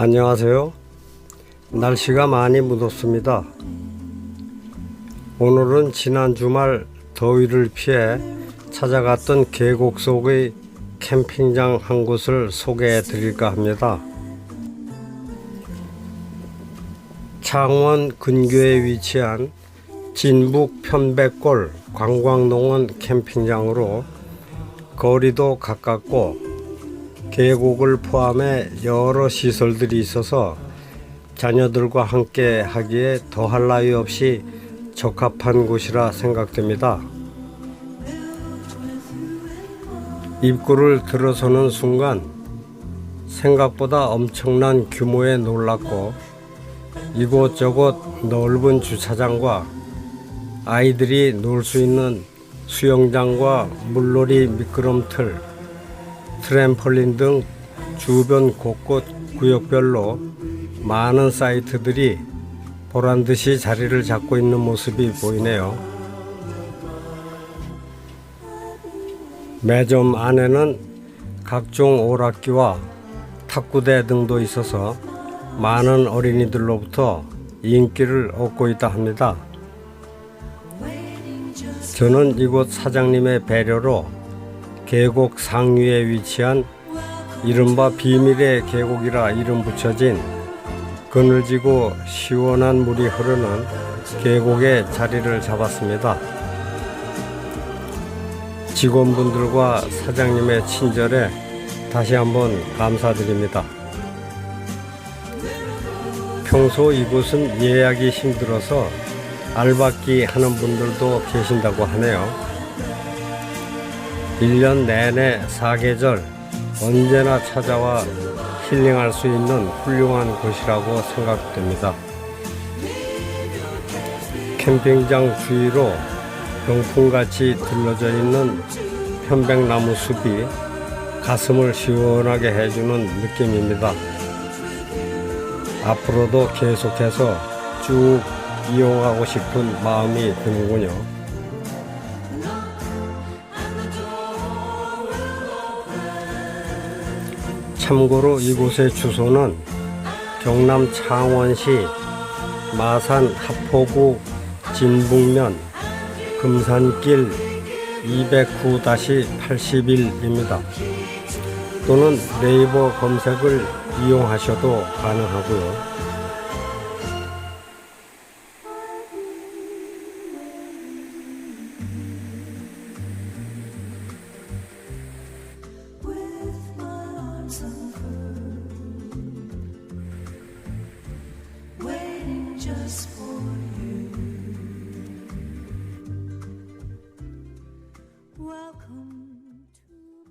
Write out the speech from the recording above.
안녕하세요. 날씨가 많이 묻었습니다. 오늘은 지난 주말 더위를 피해 찾아갔던 계곡 속의 캠핑장 한 곳을 소개해 드릴까 합니다. 창원 근교에 위치한 진북 편백골 관광농원 캠핑장으로 거리도 가깝고 계곡을 포함해 여러 시설들이 있어서 자녀들과 함께 하기에 더할 나위 없이 적합한 곳이라 생각됩니다. 입구를 들어서는 순간 생각보다 엄청난 규모에 놀랐고 이곳저곳 넓은 주차장과 아이들이 놀 수 있는 수영장과 물놀이 미끄럼틀, 트램펄린 등 주변 곳곳 구역별로 많은 사이트들이 보란 듯이 자리를 잡고 있는 모습이 보이네요. 매점 안에는 각종 오락기와 탁구대 등도 있어서 많은 어린이들로부터 인기를 얻고 있다 합니다. 저는 이곳 사장님의 배려로 계곡 상류에 위치한 이른바 비밀의 계곡이라 이름 붙여진 그늘지고 시원한 물이 흐르는 계곡에 자리를 잡았습니다. 직원분들과 사장님의 친절에 다시 한번 감사드립니다. 평소 이곳은 예약이 힘들어서 알박기 하는 분들도 계신다고 하네요. 1년 내내 사계절 언제나 찾아와 힐링할 수 있는 훌륭한 곳이라고 생각됩니다. 캠핑장 주위로 병풍같이 들러져 있는 편백나무 숲이 가슴을 시원하게 해주는 느낌입니다. 앞으로도 계속해서 쭉 이용하고 싶은 마음이 드는군요. 참고로 이곳의 주소는 경남 창원시 마산 합포구 진북면 금산길 209-81입니다. 또는 네이버 검색을 이용하셔도 가능하고요. just